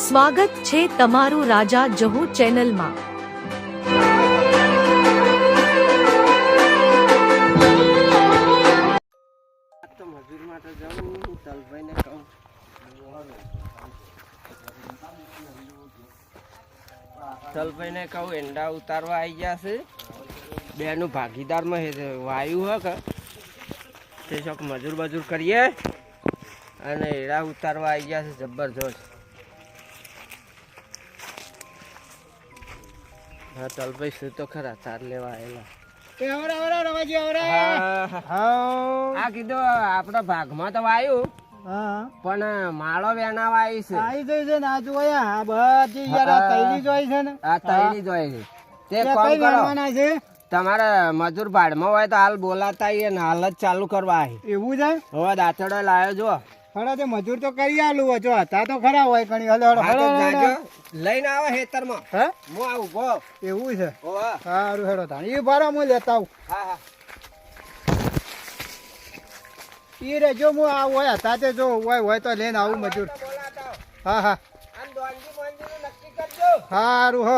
સ્વાગત છે તમારું રાજા જહો ચેનલમાં. તલભાઈને કહું, એંડા ઉતારવા આવી ગયા છે. બેનું ભાગીદારમાં વાયુ હે કે? તે શોખ મજૂર બજૂર કરીએ. અને એડા ઉતારવા આવી ગયા છે, જબરજસ્ત. હા તલભાઈ શું તો ખરા તાર લેવા આવેલા હા, હા. આ કીધું આપણા ભાગમાં તો વાયુ પણ માળો વેણાવા આવી છે. આ તૈલી જોઈ છે તે કોમ કરો? તમારે મજૂર ભાડમાં હોય તો હાલ બોલાતા ને હાલ જ ચાલુ કરવા એવું છે? હવે દાંતડો લાવ્યો જો હળો તે મજૂર તો કરી આલું હોય. જો હતા તો ખરા હોય ઘણી હલો હળો લઈને આવે હેતરમાં હે? હું આવું ગો એવું છે? સારું હેડો ધાણ એ બારા હું લેતા આવું. હા હા. ઈ રે જો હું આવું હોય હતા તે જો હોય હોય તો લઈને આવું મજૂર. હા હા. સારું હો.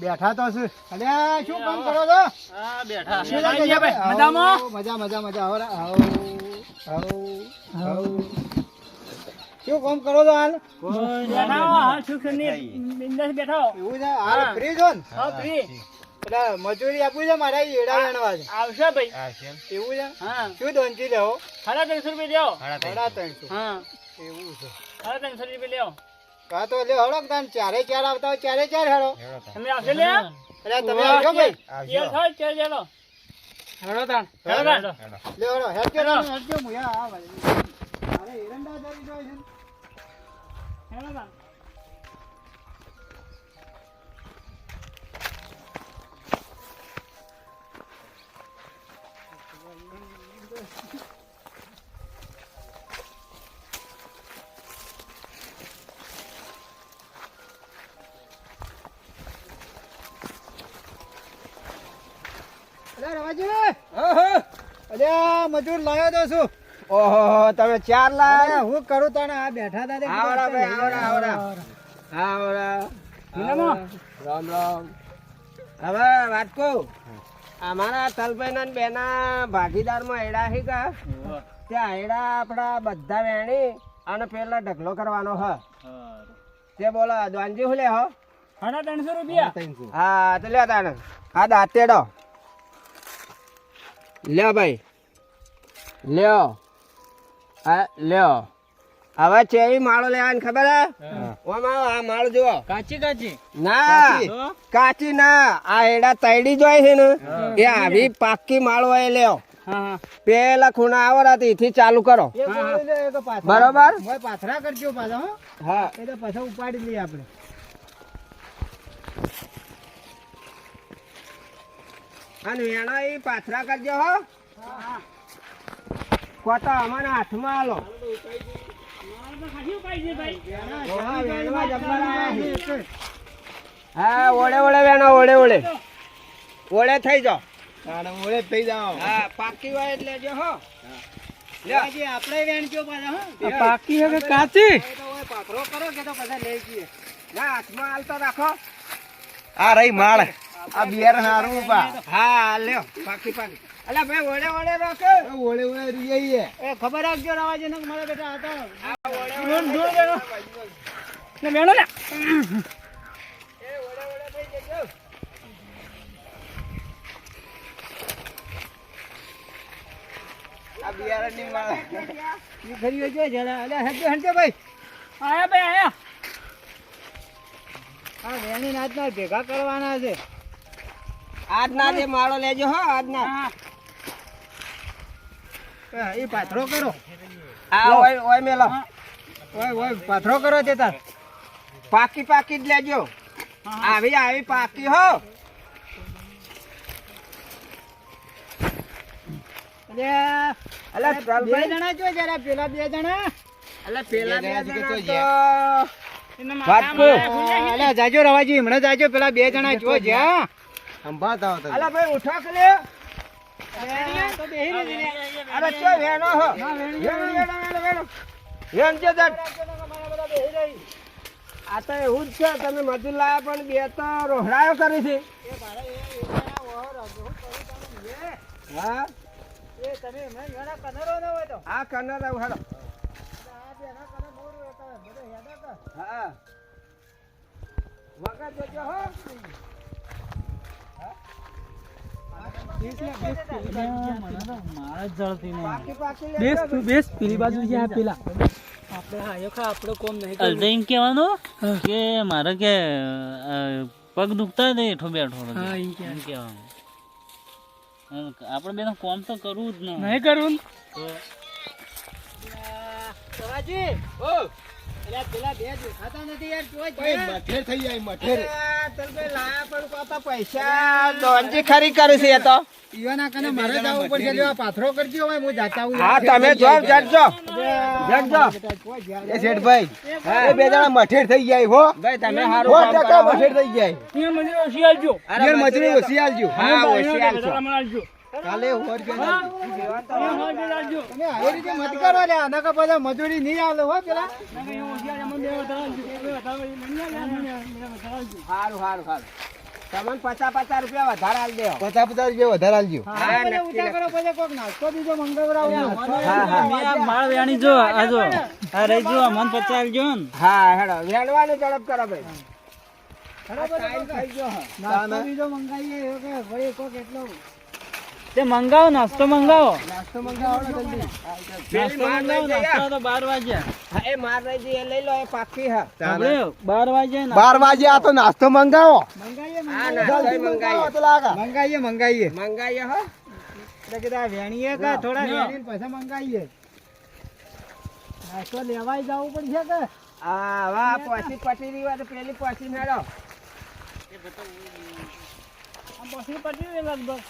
બેઠા તો છે. અલ્યા શું કામ કરો છો? શું લાગે છે? ભાઈ? મજામાં? મજા મજા મજા. આવો આવો આવો આવો. શું કામ કરો છો હાલ? એવું છે? હાલ ફ્રી છો ને? એટલે મજૂરી આપવી છે મારે એડા વેણવા છે. આવશે ભાઈ. એવું છે? હા. શું દોનથી લેવો? સાડા ત્રણસો રૂપિયા લેવો સાડા ત્રણસો. હા. એવું છે. સાડા ત્રણસો રૂપિયા લેવો હા તો લે હળો તાન ચારે ચાર આવતા હોય ચારે ચાર હેડો તમે આવશે લે એટલે તમે આવજો ભાઈ? યાર થાય ચાલ ચાલો હેડો હેડો તાણ. લે હળો હેડજો તમે હેડજો મુયા આ ભાઈ. અરે એરંડા જઈ જોઈ છે હેડો તાણ. અરે મજૂર લાવ્યો તો શું? ઓહો તમે ચાર લાયા હું કરું તને આ બેઠા હતા આવરા ભાઈ, આવડા, આવરા આવરા નમો રામ રામ. હવે વાત કહું? અમારા તલભાઈ ના બેના ભાગીદારમાં એડા હી કા ત્યાં એડા આપડા બધા વેણી અને પેલા ઢગલો કરવાનો હ. તે બોલો દ્વાનજી હું લે હો? હા ત્રણસો રૂપિયા. હા તો લે તાને હા દાંતેડો. લ્યો ભાઈ. લ્યો. આ લ્યો. હવે ચેવી માળો લેવાની ખબર હે? ઓમાં આ માળો જુઓ. કાચી કાચી? ના કાચી? ના. આ એડા તૈડી જોઈ છે ને. એ આવી પાકી માળો હોય લ્યો. હા હા. પેલા ખૂણા આવો રાતી થી ચાલુ કરો. એ એ બરોબર. પાથરા કરજો પાછા હા. એ તો પાછા ઉપાડી લઈએ આપણે. અને એના એ પાથરા કરજો હો. કોતો અમારા હાથમાં આલો. હા, ઓળે ઓળે વેણો ઓળે ઓળે. ઓળે થઈ જાઓ. ઓળે થઈ જાઓ. હા પાકી હોય એટલે જો હો. આપણે વેણજો પાછા પાકી હવે કાચી. પાથરો કરો કે તો પાછા લઈ જઈએ. ના હાથમાં હાલતો રાખો. આ રહી માળ. આ બિયાર હારું પા. હા લ્યો પાકી પાકી. અલા ભાઈ ઓળે ઓળે રાખો. ઓળે ઓળે રહીએ એ. ખબર રાખજો રાવાજી ને મારા બેટા હતા ને મેણો ને એ ઓળે ઓળે થઈ જજો આ બિયારણની માળ. એ ખરી જો જરા. અલા હજો હેડજો ભાઈ. આયા ભાઈ આયા. આ વેણી નાચના ભેગા કરવાના છે. આજના જે માળો લેજો હો આજના. એ પાથરો કરો. આ ઓય ઓય મેલો. ઓય ઓય પાથરો કરો તે તાર. પાકી પાકી જ લેજો. આવી આવી પાકી હો. બે જણા જો જરા પેલા બે જણા. એટલે પેલા બે જણા તો જાજો રવાજી હમણાં જાજો પેલા બે જણા જો જ્યાં. સંભાળતા હતા અલા ભાઈ ઉઠો કે લે અરે ચો વેણો હો? વેણો વેણો. વેણો વેણો વેણ. જે દટ આ તો એવું જ છે તમે મજૂર લાયા પણ બે તો રોહડાયો કરી છે. હા? આ કન્નર આવું હેડો હા વગર જોજો હો પાકી પાકી લેજો. બેસ તું. જ્યાં પેલા આપણે હા. મારે કે પગ દુખતા ને એઠો બેઠો આપણે બેનો કોમ તો કરવું જ નહીં કરવું ને? તો રવાજી ઓ. અલ્યા પેલા બે દેખાતા નથી યાર જો મઠેર થઈ જાય મઠેર તલભાઈ લાયા પણ કોતા પૈસા દોનજી ખરી કરી છે એ તો. ઈવાના કને મારે જવું પડશે લ્યો, પાથરો કરજો હવે હું જાતા હા તમે જો જડજો જડજો એ શેઠભાઈ એ બે જણા મઠેર થઈ જાય હો. ભાઈ તમે સારું કામ ટકા મઠેર થઈ જાય આલજો. યાર મજૂરી આલજો હા આલજો. કાલે હોર. તમે આવી રીતે મત કરો લે આના કા બધા મજૂરી નહીં આલે હો પેલા. સારું સારું તમને પચાસ પચાસ રૂપિયા વધારે આલ દેવો. પચાસ પચાસ રૂપિયા વધારે આલજો. હા, નક્કી, ઉઠા કરો પછી કોક નાસ્તો બીજો મંગાવરાવો હા, હા. મેં આ માળ વેણી જો આ આ રહી જો મન પચાસ હા હેડો વેણવાનું ઝડપ કરો ભાઈ. હેડો થઈ ગયો મંગાવીએ એટલો તે મંગાવો નાસ્તો મંગાવો. નાસ્તો મંગાવો ને જલ્દી. નાસ્તો મંગાવો નાસ્તો તો બાર વાગ્યા. હા, એ માર રહી એ લઈ લો એ પાકી હા? બાર વાગ્યા ને બાર વાગે આ તો નાસ્તો મંગાવો. મંગાવીએ મંગાવીએ મંગાવીએ મંગાવીએ હો. એટલે કીધું આ વેણીએ કે થોડા વેણીને પૈસા મંગાવીએ નાસ્તો લેવાય જવું પડશે કે? હા વાહ પછી પટી રહી હોય તો પેલી પછી મેળો. આ પછી પટી લગભગ.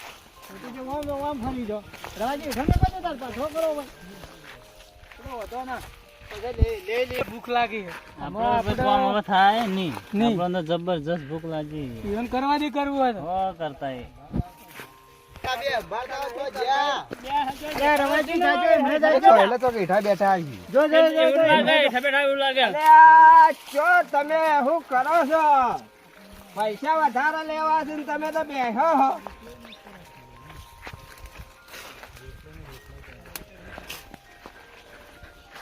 તો જે ઓમ ઓમ ફરી જો. રાજી ઠંડે બધું તાર પાછો કરો ભાઈ વધો ના. પછી લે લે લે ભૂખ લાગી આપણે તો કામ હવે થાય નહીં. નહીં. આપણને જબરજસ્ત ભૂખ લાગી કરવા દે કરવું હોય હો કરતા એ. તમે શું કરો છો? પૈસા વધારે લેવા છે તમે તો બેઠો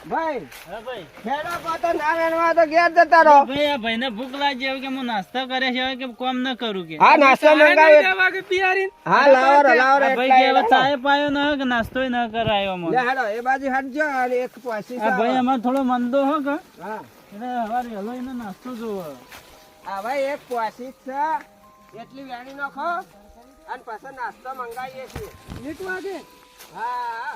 ભાઈ ભાઈ. ખેડો પાતો ના વેણવા તો ઘેર જતા રહો. ભાઈ આ ભાઈને ભૂખ લાગી હવે કે હું નાસ્તો કરે છે હવે કે કોમ ન કરું કે? હા નાસ્તો મંગાવ્યો કે પિયારીને? હા લાવો લાવો ભાઈ કે હવે ચાય પાયો ન કે નાસ્તો ન કરાયો મને? એ બાજુ હટજો અને એક પછી આ ભાઈ અમાર થોડો મંદો હો કે? હા. એટલે હવારે વહેલો એને નાસ્તો જોવો. આ ભાઈ એક પછી છે. એટલી વેણી નાખો. અને પછી નાસ્તો મંગાવીએ છીએ. એક વાગે? હા.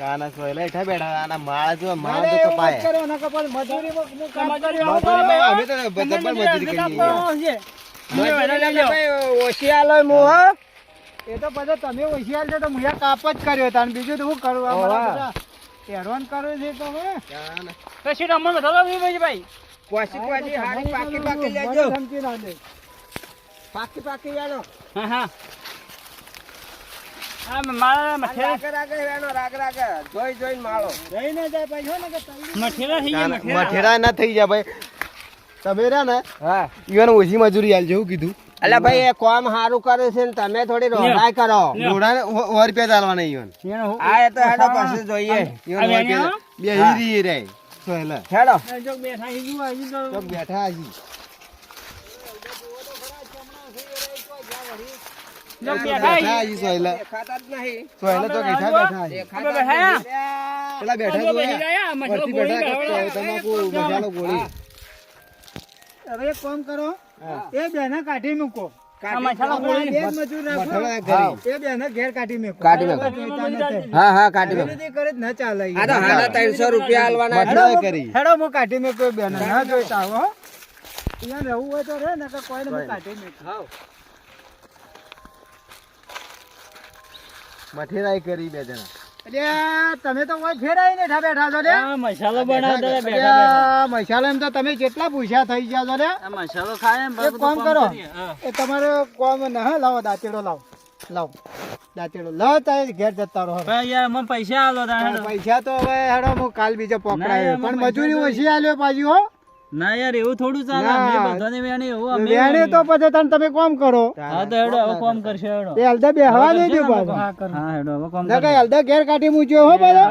કાના સોયલા એઠા બેઠા આના માળા જો માળા જો કપાય મત ન એના મજૂરી મજૂરીમાં હું કામ કર્યું. અમે તો જબ્બર મજૂરી કરી છે. મજૂરી એટલે લે ઓશિયા આલો મો હો એ તો પછી તમે હોશિયાર છો તો મુયા કાપ જ કર્યો તાન બીજું તો હું કરું? આ હેરાન કરો છે તો હવે. અમને બધા લાવી ભાઈ. ભાઈ. પાછી પાછી હાડી પાકી પાકી લેજો. ધમકી ના દે. પાકી પાકી લેજો હા હા. મઠેરા રાગે રાગે વેણો રાગ રાગે. જોઈ જોઈને માળો. રહી ના જાય પાછો ને કે તલી- મઠેરા થઈ ગયા કાના- મઠેરા મઠેરા ના થઈ જાય ભાઈ. તમે રહ્યા ને હા. ઈવન ઓછી મજૂરી એવું કીધું. એટલે ભાઈ એ કામ સારું કરે છે ને તમે થોડી રોગાઈ કરો. ઘોડા ને રૂપિયા ચાલવાના ઈવન. આ એ તો હેડો પછી જોઈએ. ઈવન રૂપિયા બે હીરી રે હેડો. બેઠા હજી. જો બેઠા બેઠા સોયલા દેખાતા જ નહીં સોયલા તો બેઠા બેઠા હજી બેઠા જ હા. નહીં. પેલા બેઠા જો જોયા બેસી રહ્યા, મઠેરો પરથી ગોળી બેઠા બેહવડા. કરતા તમાકુ મસાલો ગોળી હવે કામ કરો એ બેને કાઢી મૂકો આ મસાલો આપણે ગોળી બે જ મજૂર રાખો. મઠોડા કરી. એ બેને ઘેર કાઢી મેકો. કાઢી મેકો. બરાબર, જોઈતા નથી. હા હા કાઢી એવી મેકો. રીતે કરે જ ન ચાલે આ તો હાડા ત્રણસો રૂપિયા આલવાના હેડો મઠોડા હું- કરી. હેડો હું કાઢી મેં કોઈ બેન ના જોઈતા હો અહીંયા રહેવું હોય તો રે ને કોઈને કાઢી મેં હાવ. મઠેરાઈ કરી બે જણા. અલ્યા, તમે તો કોઈ ફેરાઈ ને બેઠા બેઠા છો મસાલો બનાવતા બેઠા. બેઠા અલ્યા, એમ તો તમે કેટલા પૂછ્યા થઈ ગયા છો લે મસાલો ખાય એમ એક કામ કરો. એ તમારો કોમ ન હે લાવો દાંતેડો લાવો. લાવો. દાંતેડો. લો તારે ઘેર જતા રહો. યાર મને પૈસા આલો પૈસા તો હવે હેડો હું કાલ બીજો પકડાયો. પણ મજૂરી ઓછી આલ્યો પાછી હો. ના યાર એવું થોડું ચાલે. અમે બધાને વેણે એવું અમે વેણે તો પછી તને તમે કોમ કરો. હા તો હેડો હવે કોમ કરશે હેડો. એ હલદા બેહવા દે દેજો પાછો. હા હેડો હવે કોમ ના કઈ હલદા ઘેર કાઢી મૂક્યો હો પાછો?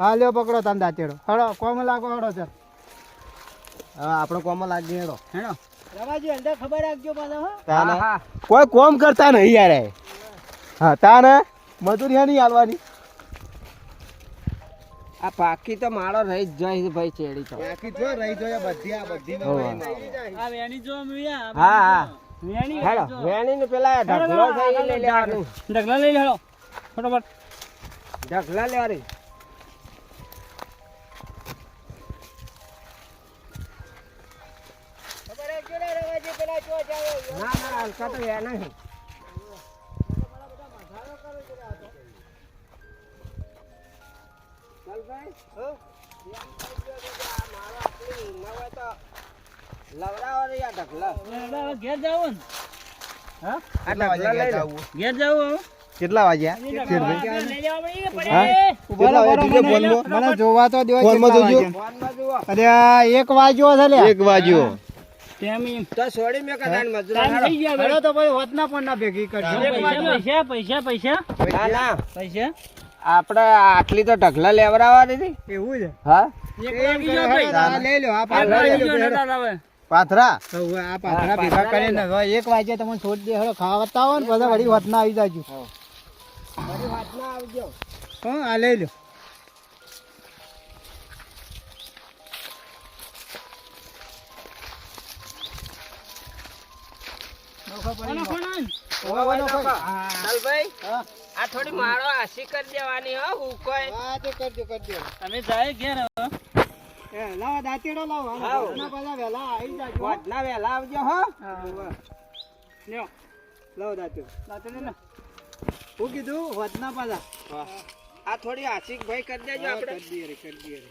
હા લ્યો પકડો તને દાંતેડો. હેડો કોમ લાગો હેડો ચાલ. હા આપણો કોમ લાગી હેડો. હેડો. રવાજી હલદા ખબર રાખજો પાછો હો. કોઈ કોમ કરતા નહીં યાર. હા તાને? મજૂરી હે નહીં આલવાની આ પાકી તો માળો રહી જ જાય ભાઈ ચેડી તો. બાકી જો રહી જોઈએ બધી આ બધી આ વેણી જો અમે હા હા. વેણી હેડો વેણી ને પેલા ઢગલો છે લઈ લેવાનું. ઢગલા લઈ હેડો ફટાફટ. ઢગલા લેવાની. ના ના હલકા તો વેણા છે કેટલા વાગ્યા મને- જોવા તો અરે એક વાગ્યો છે લે એક વાગ્યો. તો છોડી મેં કદાચ મજૂર હેડો તો ભાઈ હોતના પણ ના ભેગી કરજો. પૈસા પૈસા પૈસા. ના ના. પૈસા? આપણે આટલી તો ઢગલા લેવડાવવાની હતી. એવું છે? હા? આ લઈ લો આ પાથરા લઈ લો હેડો. પાથરા? હવે આ પાથરા ભેગા કરીને એક વાગે તમને છોડી દે હેડો ખાવતા હો ને પછી વળી હોતના આવી જાજો. હા. આ લઈ લો ચાલભાઈ આ થોડી મારો આશી કરી દેવાની હો હું કોઈ. હા તો કરજો કરજો. અમે જાય ઘેર એ લાવો દાંતેડો લાવો. લાવો. હોતના પાછા વેલા આવી જાજો વાટલા વેલા આવજો હો. લ્યો લાવો દાંતેડો. દાંતેડો ને હું કીધું વધના પાછા આ થોડી આશિક ભાઈ કરી દેજો આપણે. કરી દઈએ રે, કરી દઈએ રે.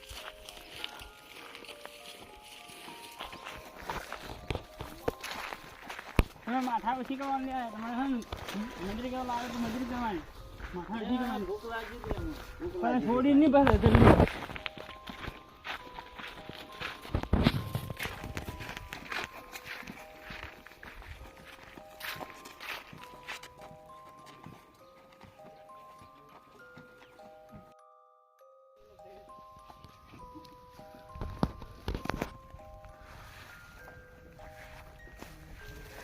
માથા પછી કરવાનું લે તમારે હે ને? મજૂરી કરવા લાવે તો મજૂરી કરવાની પણ છોડી નહીં પાસે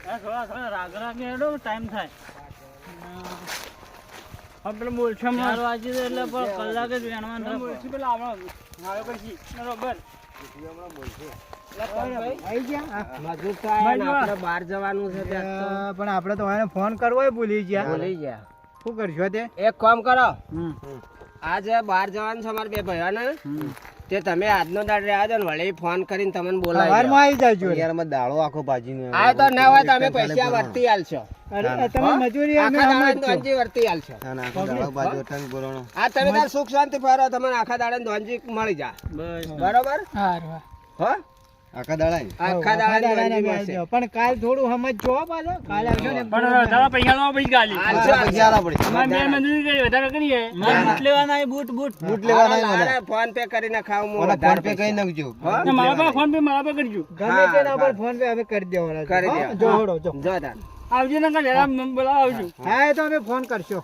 આ થોડા થોડા રાગ રાગ ટાઈમ થાય. આપણે બોલશે મારો વાગી જાય એટલે પણ કલાક જ વેણવાનું રહે. બોલશે પેલા આપણે મારો પછી બરોબર. તો ને પણ આપણે તો ફોન કરવો ભૂલી ગયા. ભૂલી ગયા. શું કરશો તે? એક કામ કરો. આજે બહાર જવાનું છે અમારે બે ભાઈઓને. તે તમે આજનો દાડ રહ્યા છો ને વળી ફોન કરીને તમને બોલાવી સવારમાં આવી જાજો યાર યારમાં દાળો આખો ભાજીનો આ તો ના હોય તમે પૈસા વર્તી આલશો. અરે તમે મજૂરી અમે અમે ધોનજી વર્તી આલશો. ના ના દાળો ભાજો અટંગ બોલણો આ તમે તાર સુખ શાંતિ ફરો તમને આખા દાડે ધોનજી મળી જા બસ. બરોબર? હા. હો? આખા દાડા આખા દાડા આવજો. પણ કાલ થોડું સમજ જો પાછો. કાલે આવજો ને. પણ તારા પૈસા નો પછી ગાલી. આલશો, પૈસા આલા પડી. અમારે બે મજૂરી કરી વધારે કરીએ મારે બૂટ લેવાના બૂટ બૂટ. બૂટ લેવાના મને ફોન પે કરીને ખાવું હું ફોન પે કઈ નાખજો. ને મારા ફોન પે મારા કરજો ગમે પર ફોન પે કરી દેવાના કરી. જો. આવજો ને કાલે જરા હા એ તો અમે ફોન કરશો.